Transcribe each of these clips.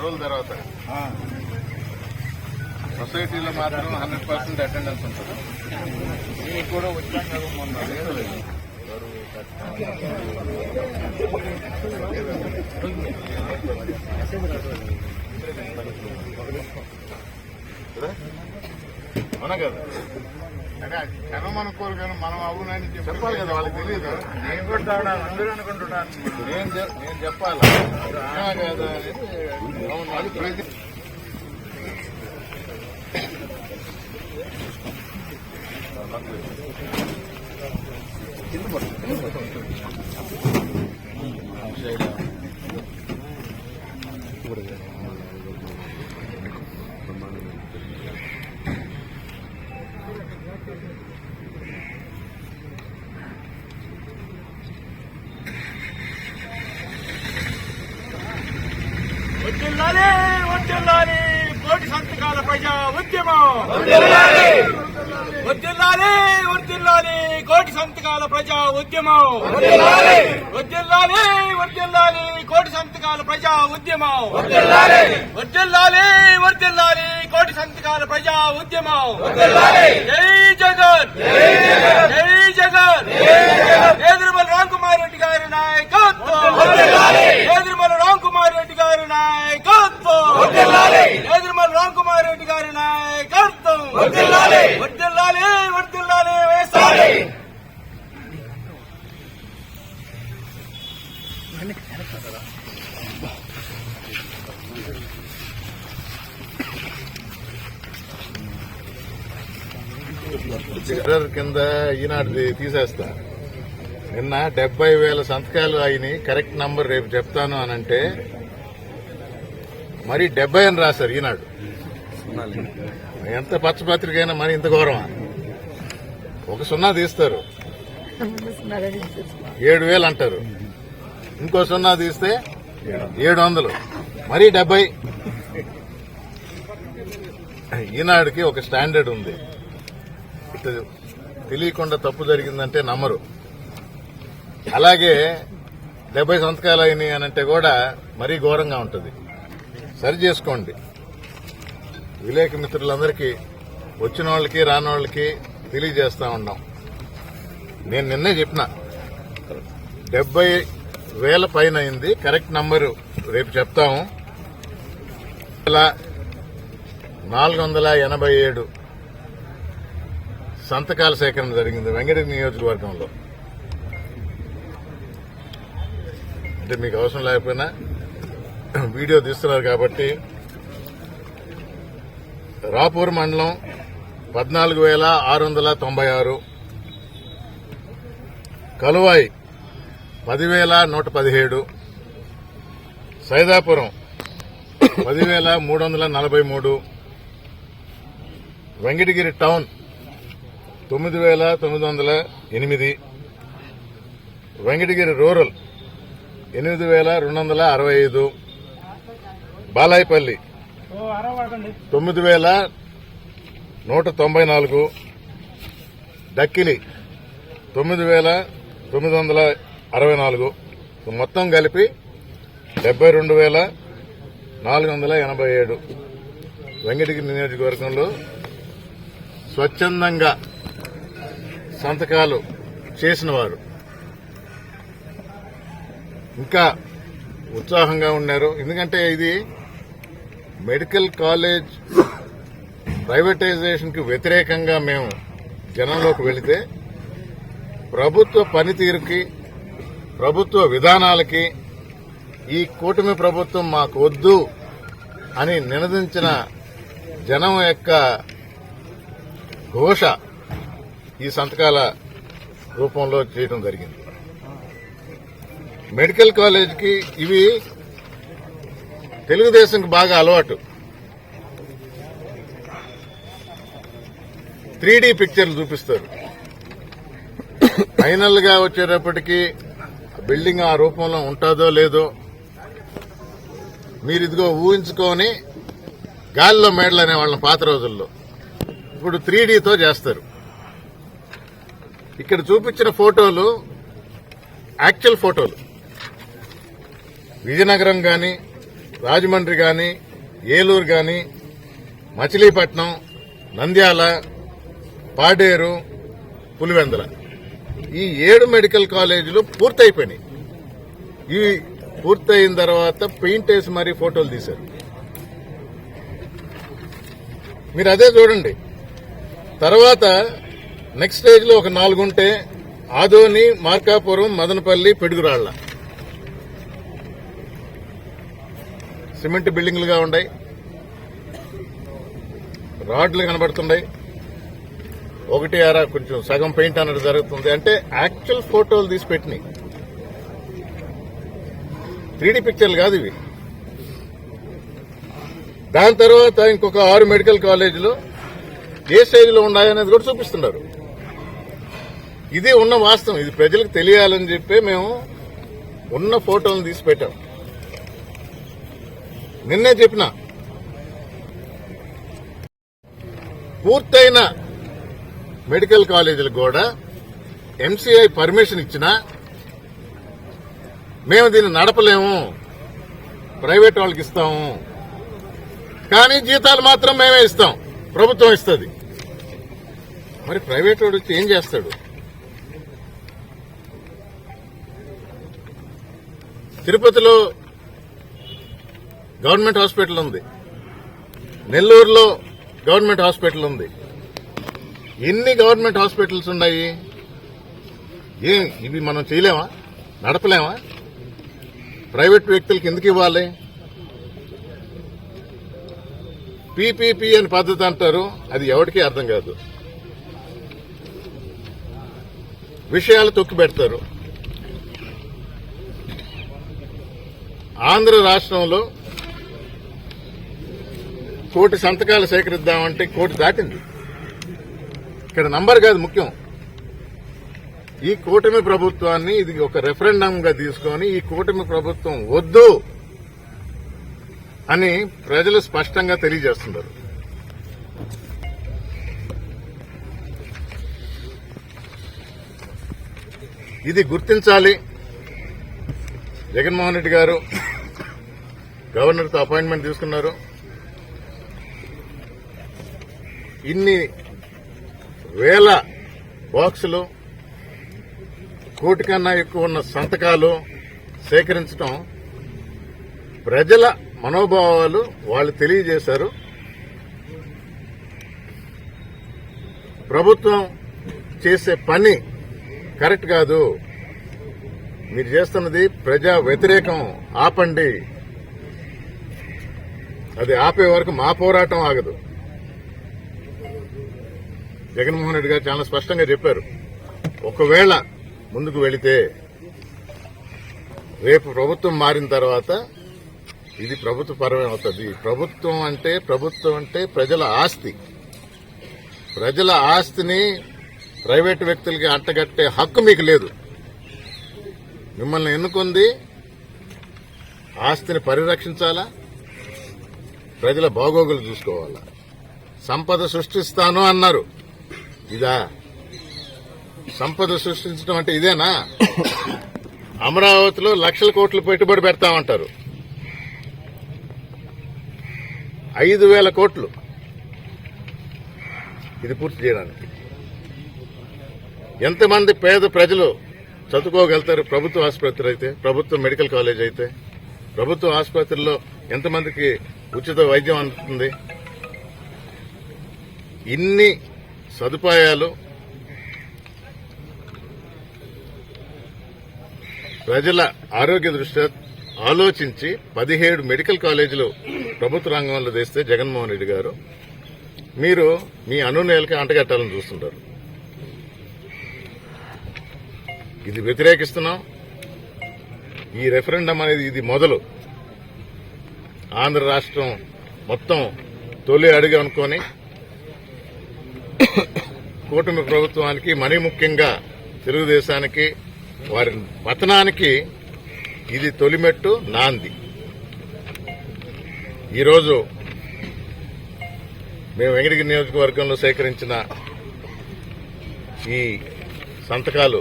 రోజుల తర్వాత సొసైటీలో మాత్రం హండ్రెడ్ పర్సెంట్ అటెండెన్స్ ఉంటుంది. మీకు కూడా వచ్చాం కదా మొన్న లేదు. కదా? అవునా కదా? జనం అనుకోరు కానీ మనం అవునని చెప్పాలి కదా వాళ్ళకి తెలియదు. నేను కూడా అందరూ అనుకుంటున్నాను నేను చెప్పాలి? కదా అవును. అది ప్రతి వర్ధిల్లాలి వర్ధిల్లాలి కోటి సంతకాల ప్రజా ఉద్యమం. వర్ధిల్లాలి వర్ధిల్లాలి కోటి సంతకాల ప్రజా ఉద్యమం. వర్ధిల్లాలి వర్ధిల్లాలి కోటి సంతకాల ప్రజా ఉద్యమం. వర్ధిల్లాలి వర్ధిల్లాలి కోటి సంతకాల ప్రజా ఉద్యమం. జై జగన్. వర్దిల్లాలి వర్దిల్లాలి వర్దిల్లాలి వేసాలి. చిల్లర కింద ఈనాటిది తీసేస్తా. నిన్న డెబ్బై వేల సంతకాలు అయినాయి కరెక్ట్ నంబర్ రేపు చెప్తాను అని అంటే మరి డెబ్బై అని రాశారు ఈనాడు. ఎంత పచ్చపత్రిక అయినా మరి ఇంత గౌరవం ఒక సున్నా తీస్తారు. ఏడు వేలు అంటారు. ఇంకో సున్నా తీస్తే ఏడు వందలు. మరీ డెబ్బై. ఈనాడుకి ఒక స్టాండర్డ్ ఉంది. తెలియకుండా తప్పు జరిగిందంటే నమ్మరు. అలాగే డెబ్బై సంతకాలు అయినాయి అని అంటే కూడా మరీ ఘోరంగా ఉంటుంది. సరి చేసుకోండి. విలేక మిత్రులందరికీ వచ్చిన వాళ్ళకి రాని వాళ్ళకి తెలియజేస్తా ఉన్నాం. నేను నిన్నే చెప్పిన డెబ్బై వేల పైన అయింది కరెక్ట్ నంబరు రేపు చెప్తాము. నాలుగు వందల ఎనభై ఏడు సంతకాల సేకరణ జరిగింది వెంకట నియోజకవర్గంలో. అంటే మీకు అవసరం లేకపోయినా వీడియో తీస్తున్నారు కాబట్టి రాపూర్ మండలం పద్నాలుగు వేల ఆరు వందల తొంభై ఆరు. కలువాయి పదివేల నూట పదిహేడు. సైదాపురం పదివేల మూడు వందల నలభై మూడు. వెంకటగిరి టౌన్ తొమ్మిది వేల తొమ్మిది వందల ఎనిమిది. వెంకటగిరి రూరల్ ఎనిమిది వేల రెండు వందల అరవై ఐదు. బాలాయపల్లి తొమ్మిది వేల నూట తొంభై నాలుగు. డక్కిలి తొమ్మిది వేల తొమ్మిది వందల అరవై నాలుగు. మొత్తం కలిపి డెబ్బై రెండు వేల నాలుగు వందల ఎనభై ఏడు. వెంకటగిరి నియోజకవర్గంలో స్వచ్ఛందంగా సంతకాలు చేసిన వారు. ఇంకా ఉత్సాహంగా ఉన్నారు. ఎందుకంటే ఇది మెడికల్ కాలేజ్ ప్రైవేటైజేషన్కి వ్యతిరేకంగా మేము జనంలోకి వెళితే ప్రభుత్వ పనితీరుకి ప్రభుత్వ విధానాలకి ఈ కూటమి ప్రభుత్వం మాకు వద్దు అని నినదించిన జనం యొక్క ఘోష ఈ సంతకాల రూపంలో చేయడం జరిగింది. మెడికల్ కాలేజ్కి ఇవి తెలుగుదేశంకి బాగా అలవాటు. త్రీ డి పిక్చర్లు చూపిస్తారు. ఫైనల్గా వచ్చేటప్పటికి బిల్డింగ్ ఆ రూపంలో ఉంటుందో లేదో మీరు ఇదిగో ఊహించుకొని గాలిలో మేడలు అనే వాళ్ళని పాత రోజుల్లో. ఇప్పుడు త్రీ చేస్తారు. ఇక్కడ చూపించిన ఫోటోలు యాక్చువల్ ఫోటోలు. విజయనగరం కానీ రాజమండ్రి గాని ఏలూరు గాని మచిలీపట్నం నంద్యాల పాడేరు పులివెందల. ఈ ఏడు మెడికల్ కాలేజీలు పూర్తయిపోయినాయి. ఈ పూర్తయిన తర్వాత పెయింట్ వేసి మరీ ఫోటోలు తీశారు. మీరు అదే చూడండి. తర్వాత నెక్స్ట్ స్టేజ్లో ఒక నాలుగుంటే ఆదోని మార్కాపురం మదనపల్లి పిడుగురాళ్ళ సిమెంట్ బిల్డింగ్లుగా ఉన్నాయి రాడ్లు కనబడుతున్నాయి. ఒకటి అర కొంచెం సగం పెయింట్ అన్నట్టు జరుగుతుంది. అంటే యాక్చువల్ ఫోటోలు తీసి పెట్టినాయి. త్రీడీ పిక్చర్లు కాదు ఇవి. దాని తర్వాత ఇంకొక ఆరు మెడికల్ కాలేజీలో ఏ స్టేజ్లో ఉన్నాయనేది కూడా చూపిస్తున్నారు. ఇది ఉన్న వాస్తవం. ఇది ప్రజలకు తెలియాలని చెప్పి మేము ఉన్న ఫోటోలను తీసి పెట్టాం. నిన్నే చెప్పిన. పూర్తయిన మెడికల్ కాలేజీలకు కూడా ఎంసీఐ పర్మిషన్ ఇచ్చినా మేము దీన్ని నడపలేము. ప్రైవేట్ వాళ్ళకి ఇస్తాము. కానీ జీతాలు మాత్రం మేమే ఇస్తాం. ప్రభుత్వం ఇస్తుంది. మరి ప్రైవేట్ వాడు వచ్చి ఏం చేస్తాడు? తిరుపతిలో గవర్నమెంట్ హాస్పిటల్ ఉంది. నెల్లూరులో గవర్నమెంట్ హాస్పిటల్ ఉంది. ఎన్ని గవర్నమెంట్ హాస్పిటల్స్ ఉన్నాయి? ఏం ఇవి మనం చేయలేమా? నడపలేమా? ప్రైవేట్ వ్యక్తులకి ఎందుకు ఇవ్వాలి? పీపీపీ అని పద్ధతి అంటారు అది ఎవరికీ అర్థం కాదు. విషయాలు తొక్కి పెడతారు. ఆంధ్ర రాష్ట్రంలో కోటి సంతకాలు సేకరిద్దామంటే కోటి దాటింది. ఇక్కడ నంబర్ కాదు ముఖ్యం. ఈ కూటమి ప్రభుత్వాన్ని ఇది ఒక రెఫరెండం గా తీసుకొని ఈ కూటమి ప్రభుత్వం వద్దు అని ప్రజలు స్పష్టంగా తెలియజేస్తున్నారు. ఇది గుర్తించాలి. జగన్మోహన్ రెడ్డి గారు గవర్నర్తో అపాయింట్మెంట్ తీసుకున్నారు. ఇన్ని వేల బాక్సులు కోటి కన్నా ఎక్కువ ఉన్న సంతకాలు సేకరించడం ప్రజల మనోభావాలు వాళ్ళు తెలియజేశారు. ప్రభుత్వం చేసే పని కరెక్ట్ కాదు. మీరు చేస్తున్నది ప్రజా వ్యతిరేకం. ఆపండి. అది ఆపే వరకు మా పోరాటం ఆగదు. జగన్మోహన్ రెడ్డి గారు చాలా స్పష్టంగా చెప్పారు. ఒకవేళ ముందుకు వెళితే రేపు ప్రభుత్వం మారిన తర్వాత ఇది ప్రభుత్వ పరమే అవుతుంది. ప్రభుత్వం అంటే ప్రభుత్వం అంటే ప్రజల ఆస్తి. ప్రజల ఆస్తిని ప్రైవేటు వ్యక్తులకి అంటగట్టే హక్కు మీకు లేదు. మిమ్మల్ని ఎన్నుకుంది? ఆస్తిని పరిరక్షించాలా? ప్రజల బాగోగులు చూసుకోవాలా? సంపద సృష్టిస్తాను అన్నారు. ఇదా. సంపద సృష్టించడం అంటే ఇదేనా? అమరావతిలో లక్షల కోట్లు పెట్టుబడి పెడతామంటారు. ఐదు వేల కోట్లు. ఇది పూర్తి చేయడానికి. ఎంతమంది పేద ప్రజలు చదువుకోగలుగుతారు ప్రభుత్వ ఆసుపత్రి అయితే ప్రభుత్వ మెడికల్ కాలేజ్ అయితే ప్రభుత్వ ఆసుపత్రిలో ఎంతమందికి ఉచిత వైద్యం అందుతుంది? ఇన్ని సదుపాయాలు ప్రజల ఆరోగ్య దృష్ట్యా ఆలోచించి పదిహేడు మెడికల్ కాలేజీలు ప్రభుత్వ రంగంలో తెస్తే జగన్మోహన్ రెడ్డి గారు మీరు మీ అనునయాలకి అంటగట్టాలని చూస్తుంటారు. ఇది వ్యతిరేకిస్తున్నాం. ఈ రెఫరెండం అనేది ఇది మొదలు. ఆంధ్ర రాష్ట్రం మొత్తం తొలి అడుగు అనుకొని కూటమి ప్రభుత్వానికి మరీ ముఖ్యంగా తెలుగుదేశానికి వారి పతనానికి ఇది తొలిమెట్టు నాంది. ఈరోజు మేము వెంకటగిరి నియోజకవర్గంలో సేకరించిన ఈ సంతకాలు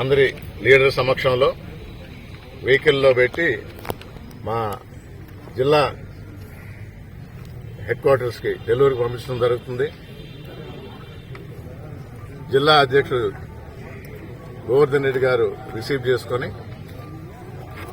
అందరి లీడర్ సమక్షంలో వెహికల్లో పెట్టి మా జిల్లా హెడ్ క్వార్టర్స్కి డెలివరీకి పంపించడం జరుగుతుంది. జిల్లా అధ్యక్షుడు గోవర్ధన్ రెడ్డి గారు రిసీవ్ చేసుకొని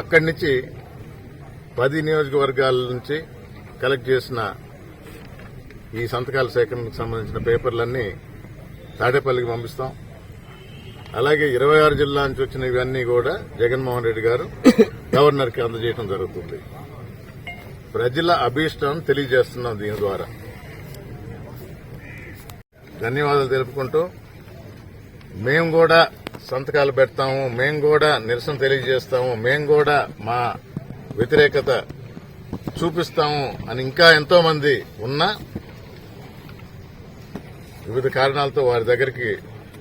అక్కడి నుంచి పది నియోజకవర్గాల నుంచి కలెక్ట్ చేసిన ఈ సంతకాల సేకరణకు సంబంధించిన పేపర్లన్నీ తాడేపల్లికి పంపిస్తాం. అలాగే ఇరవై ఆరు జిల్లా నుంచి వచ్చిన ఇవన్నీ కూడా జగన్మోహన్ రెడ్డి గారు గవర్నర్కి అందజేయడం జరుగుతుంది. ప్రజల అభీష్టం తెలియజేస్తున్నాం దీని ద్వారా. ధన్యవాదాలు తెలుపుకుంటూ మేము కూడా సంతకాలు పెడతాము మేము కూడా నిరసన తెలియజేస్తాము మేము కూడా మా వ్యతిరేకత చూపిస్తాము అని ఇంకా ఎంతో మంది ఉన్నా వివిధ కారణాలతో వారి దగ్గరికి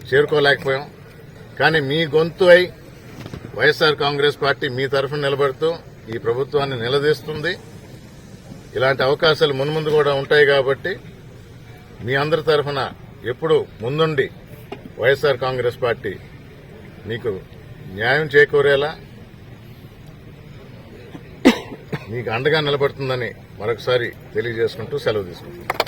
చేరుకోలేకపోయాం. కానీ మీ గొంతు అయి వైఎస్ఆర్ కాంగ్రెస్ పార్టీ మీ తరఫున నిలబడుతూ ఈ ప్రభుత్వాన్ని నిలదీస్తుంది. ఇలాంటి అవకాశాలు మున్ముందు కూడా ఉంటాయి కాబట్టి మీ అందరి తరఫున ఎప్పుడు ముందుండి వైఎస్ఆర్ కాంగ్రెస్ పార్టీ మీకు న్యాయం చేకూరేలా? మీకు అండగా నిలబడుతుందని మరొకసారి తెలియజేసుకుంటూ సెలవు తీసుకుంటున్నాను.